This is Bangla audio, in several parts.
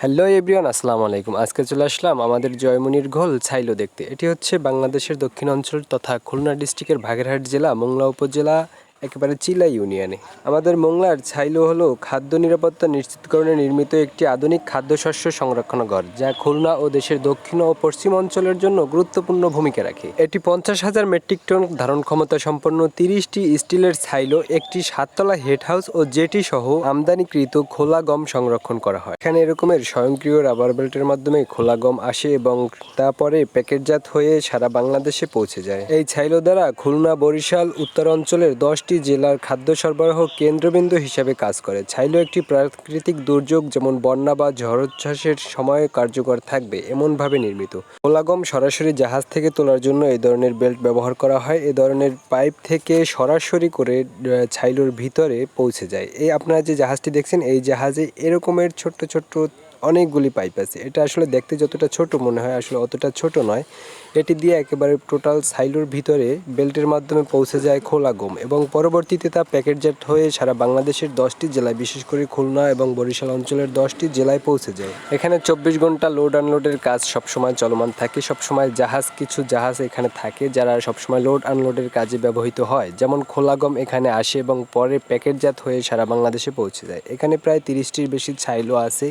হ্যালো এভরিওয়ান, আসসালামু আলাইকুম। আজকে চলে আসলাম আমাদের জয়মনির ঘোল ছাইলো দেখতে। এটি হচ্ছে বাংলাদেশের দক্ষিণ অঞ্চল তথা খুলনা ডিস্ট্রিক্টের বাগেরহাট জেলা, মোংলা উপজেলা একেবারে চিলা ইউনিয়নে। আমাদের মোংলার ছাইলো হলো খাদ্য নিরাপত্তা নিশ্চিতকরণে নির্মিত একটি আধুনিক খাদ্যশস্য সংরক্ষণাগার যা খুলনা ও দেশের দক্ষিণ ও পশ্চিম অঞ্চলের জন্য গুরুত্বপূর্ণ ভূমিকা রাখে। এটি পঞ্চাশ হাজার মেট্রিক টন ধারণ ক্ষমতা সম্পন্ন তিরিশটি স্টিলের ছাইলো, একটি সাততলা হেড হাউস ও জেটি সহ আমদানিকৃত খোলা গম সংরক্ষণ করা হয়। এখানে এরকমের স্বয়ংক্রিয় রাবার বেল্টের মাধ্যমে খোলা গম আসে এবং তারপরে প্যাকেটজাত হয়ে সারা বাংলাদেশে পৌঁছে যায়। এই ছাইলো দ্বারা খুলনা, বরিশাল উত্তর অঞ্চলের দশটি জেলার খাদ্য সরবরাহ কেন্দ্রবিন্দু হিসাবে কাজ করে। ছাইলো একটি প্রাকৃতিক দুর্যোগ যেমন বন্যা বা ঝড়োচ্ছ্বাসের সময় কার্যকর থাকবে, এমনভাবে নির্মিত। খোলা গম সরাসরি জাহাজ থেকে তোলার জন্য এই ধরনের বেল্ট ব্যবহার করা হয়। এই ধরনের পাইপ থেকে সরাসরি করে ছাইলোর ভিতরে পৌঁছে যায়। এই আপনারা যে জাহাজটি দেখছেন, এই জাহাজে এরকমের ছোট্ট ছোট্ট অনেকগুলি পাইপ আছে। এটা আসলে দেখতে যতটা ছোট মনে হয়, আসলে অতটা ছোট নয়। এটি দিয়ে একেবারে টোটাল সাইলোর ভিতরে বেল্টের মাধ্যমে পৌঁছে যায় খোলা গম এবং পরবর্তীতে তা প্যাকেটজাত হয়ে সারা বাংলাদেশের দশটি জেলায়, বিশেষ করে খুলনা এবং বরিশাল অঞ্চলের দশটি জেলায় পৌঁছে যায়। এখানে চব্বিশ ঘণ্টা লোড আনলোডের কাজ সবসময় চলমান থাকে। সবসময় জাহাজ, কিছু জাহাজ এখানে থাকে যারা সবসময় লোড আনলোডের কাজে ব্যবহৃত হয়। যেমন খোলা গম এখানে আসে এবং পরে প্যাকেটজাত হয়ে সারা বাংলাদেশে পৌঁছে যায়। এখানে প্রায় তিরিশটির বেশি ছাইলো আছে।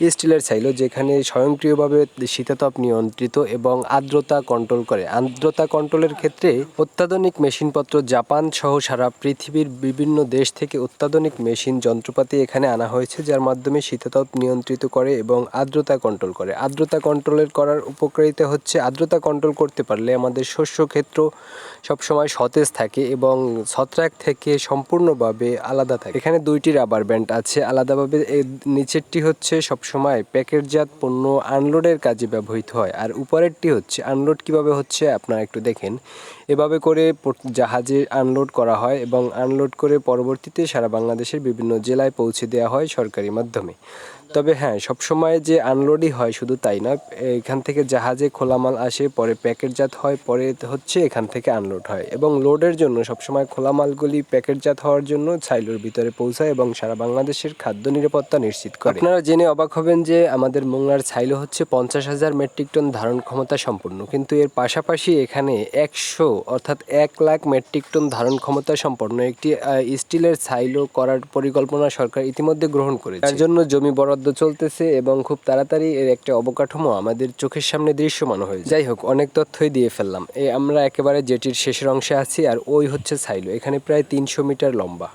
স্টিলের ছাইলো যেখানে স্বয়ংক্রিয়ভাবে শীতাতপ নিয়ন্ত্রিত এবং আর্দ্রতা কন্ট্রোল করে। আর্দ্রতা কন্ট্রোলের ক্ষেত্রে অত্যাধুনিক মেশিনপত্র জাপান সহ সারা পৃথিবীর বিভিন্ন দেশ থেকে অত্যাধুনিক মেশিন যন্ত্রপাতি এখানে আনা হয়েছে, যার মাধ্যমে শীতাতপ নিয়ন্ত্রিত করে এবং আর্দ্রতা কন্ট্রোল করে। আর্দ্রতা কন্ট্রোলের করার উপকারিতা হচ্ছে আর্দ্রতা কন্ট্রোল করতে পারলে আমাদের শস্য ক্ষেত্র সবসময় সতেজ থাকে এবং ছত্রাক থেকে সম্পূর্ণভাবে আলাদা থাকে। এখানে দুইটি রাবার ব্যান্ড আছে। আলাদাভাবে নিচেরটি হচ্ছে সবসময় প্যাকেটজাত পণ্য আনলোডের কাজে ব্যবহৃত হয়। আর উপরেরটি হচ্ছে, আনলোড কীভাবে হচ্ছে আপনারা একটু দেখেন। এভাবে করে জাহাজে আনলোড করা হয় এবং আনলোড করে পরবর্তীতে সারা বাংলাদেশের বিভিন্ন জেলায় পৌঁছে দেওয়া হয় সরকারি মাধ্যমে। তবে হ্যাঁ সবসময় যে আনলোডই হয় শুধু তাই না, এখান থেকে জাহাজে খোলা মাল আসে, পরে প্যাকেটজাত হয়, পরে হচ্ছে এখান থেকে আনলোড হয়। এবং লোডের জন্য সবসময় খোলা মালগুলি প্যাকেটজাত হওয়ার জন্য ছাইলোর ভিতরে পৌঁছায় এবং সারা বাংলাদেশের খাদ্য নিরাপত্তা নিশ্চিত করে। আপনারা জেনে অবাক হবেন যে আমাদের মোংলার ছাইলো হচ্ছে পঞ্চাশ হাজার মেট্রিক টন ধারণ ক্ষমতা সম্পূর্ণ কিন্তু এর পাশাপাশি এখানে একশো অর্থাৎ এক লাখ মেট্রিক টন ধারণ ক্ষমতা সম্পন্ন একটি স্টিলের ছাইলো করার পরিকল্পনা সরকার ইতিমধ্যে গ্রহণ করেছে। তার জন্য জমি বরাদ্দ চলতেছে এবং খুব তাড়াতাড়ি এর একটা অবকাঠামো আমাদের চোখের সামনে দৃশ্যমান হয়ে যাই হোক অনেক তথ্যই দিয়ে ফেললাম। এ আমরা একেবারে জেটির শেষের অংশে আছি আর ওই হচ্ছে সাইলো এখানে প্রায় তিনশো মিটার লম্বা।